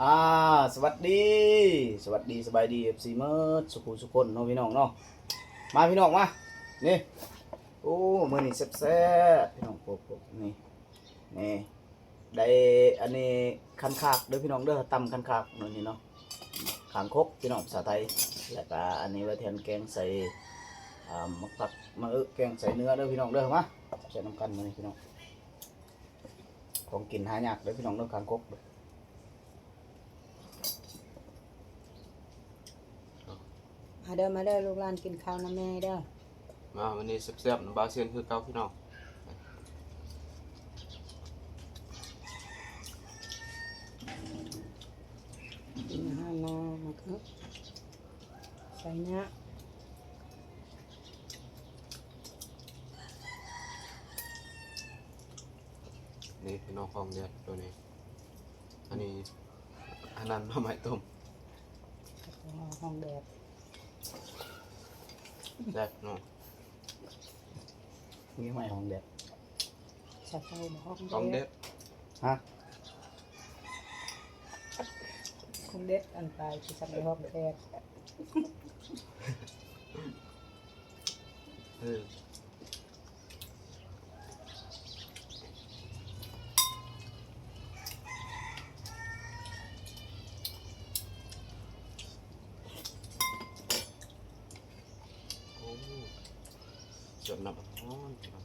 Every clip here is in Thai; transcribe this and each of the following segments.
อ่าสวัสดี สวัสดีสบายดี FC เมิร์สุขุสุคนเนาะพี่น้องเนาะมาพี่น้องมานี่โอ้มือนี้แซ่บๆพี่น้องโปกๆนี่นี่ได้อันนี้คันคากเด้อพี่น้องเด้อตำคันคากนาะนี่เนาะขางคกพี่น้องภาษาไทยแล้วก็อันนี้ไว้แทนแกงใส่อ่ามักผักมะเอึกแกงใส่เนื้อเด้อพี่น้องเด้อมาใส่น้ำกันมานี่พี่น้องของกินหายากเด้อพี่น้องเด้อขางคกเด้อ มา เด้อมาเด้อลูกหลานกินข้าวนะแม่เด้อมาวันนี้แซ่บๆน้ำบาเซียนคือเก่าพี่น้องกินอาหารมามาครับใส่เนื้อนี่พี่น้องของเดือดตัวนี้ อันนี้อันนั้นมาใหม่ต้มแล้วก็ห้องแดด แซ่บเนาะมีไม้ของเด็ดใส่ข้าวห้องของแดเด็ดดฮะห้องเด็ดอันไปที่สักในห้องแดดเออโอ้จดน้ำร้อนพี่น้อง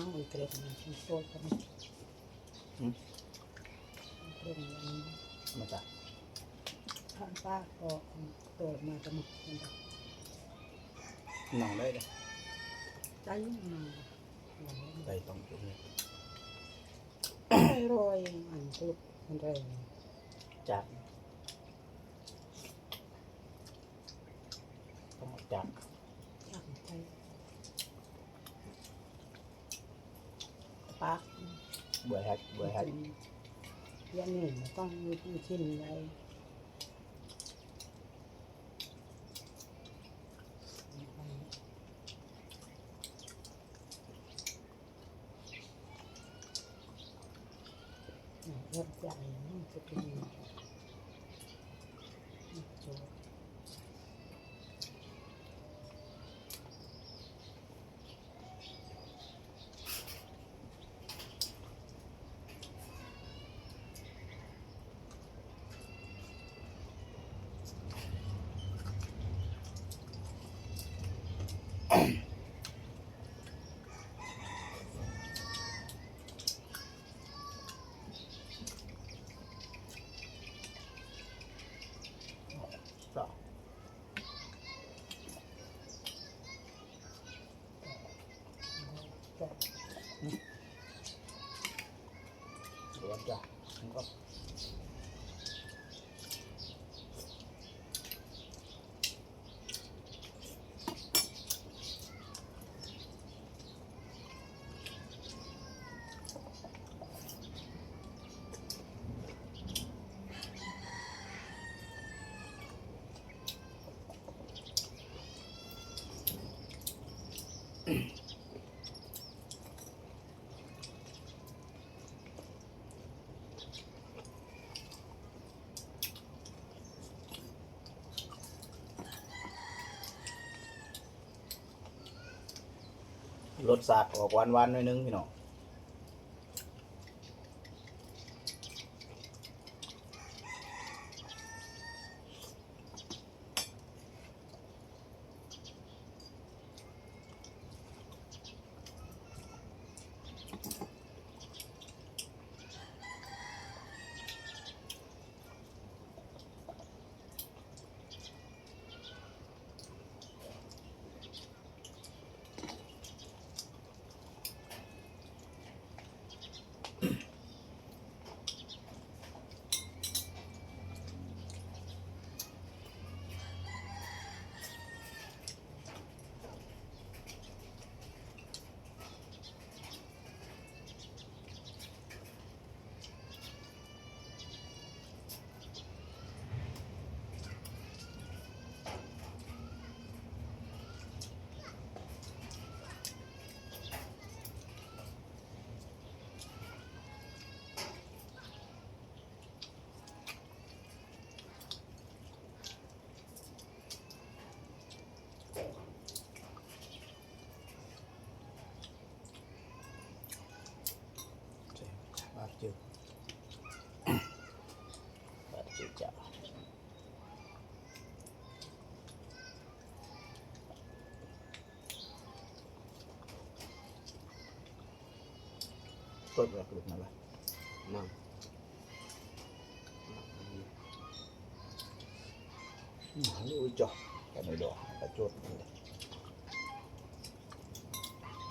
ื่ องนี้มาจากท่านป้าก็เปิดมาจะมาหนังได้เลยใจมาใบต้องจุ่มโรยอันทุกมันเลยจากต้องเอาจาก ช่างใจ ปักเบื่อแฮกเบื่อแฮกยันนี่มันต้องมีที่ชิ้นใดเริ่มใจมันจะเป็นโจ ต่อเดี๋ยวจ้ะมันก็ รสชาติออกหวานๆหน่อยนึงพี่น้อง เปิดแบบกลุ่มนั่นแหละนั่งอืมอุ้ยจ่อกันไม่ดอกกระโจดนี่แหละ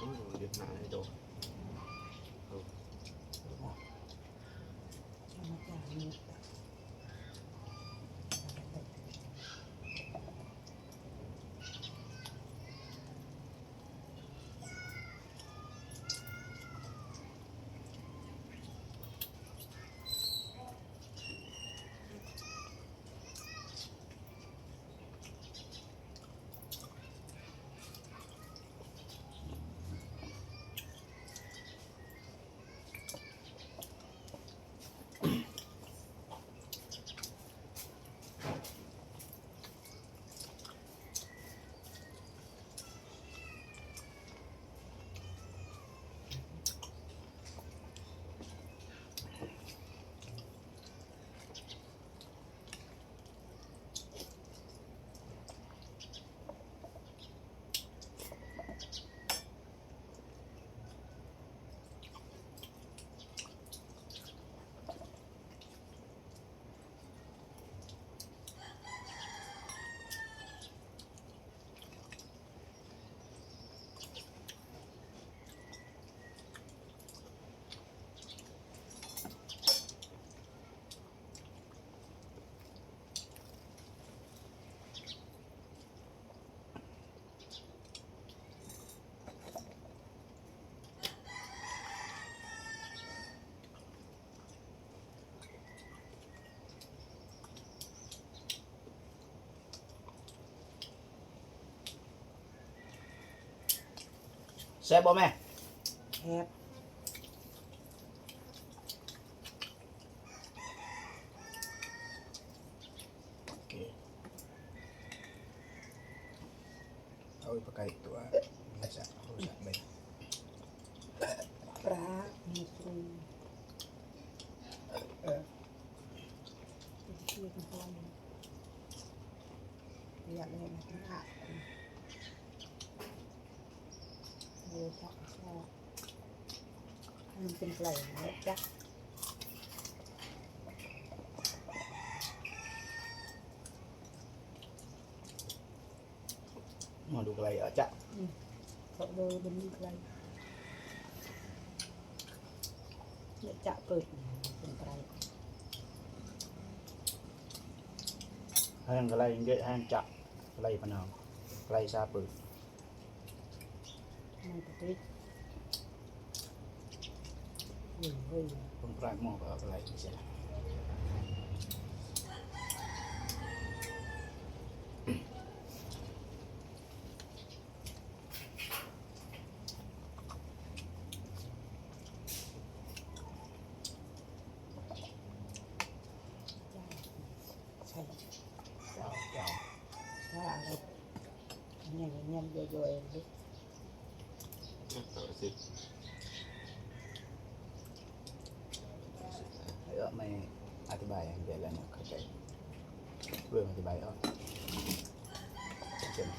อืมเดี๋ยวหนาให้โดน เอามาจ่ายเงิน แซ่บบ่แม่แคบโอเคเอาไปไก่ตัวไม่ใช่เอาใส่ไปปลาหมูปรุงเออเชื่อกันพอเลยอยากเลยนะ ทั้งอะเดี๋ยวจะจะให้มันเป็นไก่นะจ๊ะมาดูอะไรอะจ๊ะเขาเดินเป็นไก่เดี๋ยวจะเปิดเป็นไก่ให้มันอะไรเยอะให้มันจับอะไรพะนาวอะไรซาปืนไม่ปฏิเฮ้ยเฮ้ยเพิ่งปลายหม้อก็เอาอะไรไม่ใช่ละใช่เจ้าเจ้าถ้าอะไรเยองดิต่อสิเออไม่อธิบายอย่างเดียวแล้วเนี่ยเข้าใจเรื่องอธิบายเอาโอเคไหม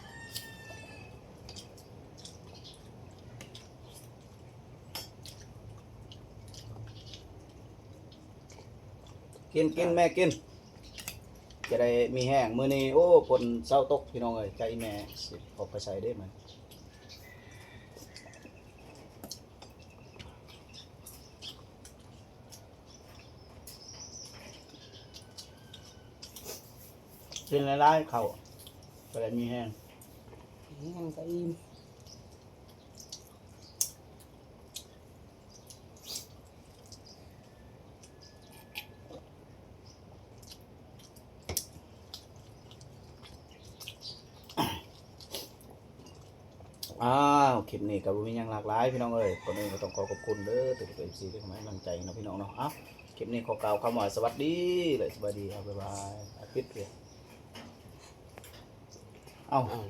กินกินแม่กิน จะได้มีแห้งมื้อนี้โอ้ฝนเศร้าตกพี่น้องเอ้ยใจแม่สิออกไปใส่ได้มัน กินหลายๆเข้าจะได้มีแห้งนี่มันก็อิ่มอ้าวคลิปนี้ก็บ่มีหยังหลากหลายพี่น้องเอ้ยก่อนอื่นก็ต้องขอขอบคุณเด้อทุกๆ FC ที่เข้ามาให้กำลังใจเนาะพี่น้องเนาะเอ้าคลิปนี้ขอกล่าวคำว่าสวัสดีเลยสวัสดีครับบ๊ายบายอาทิตย์เลยเอ้าอ้าว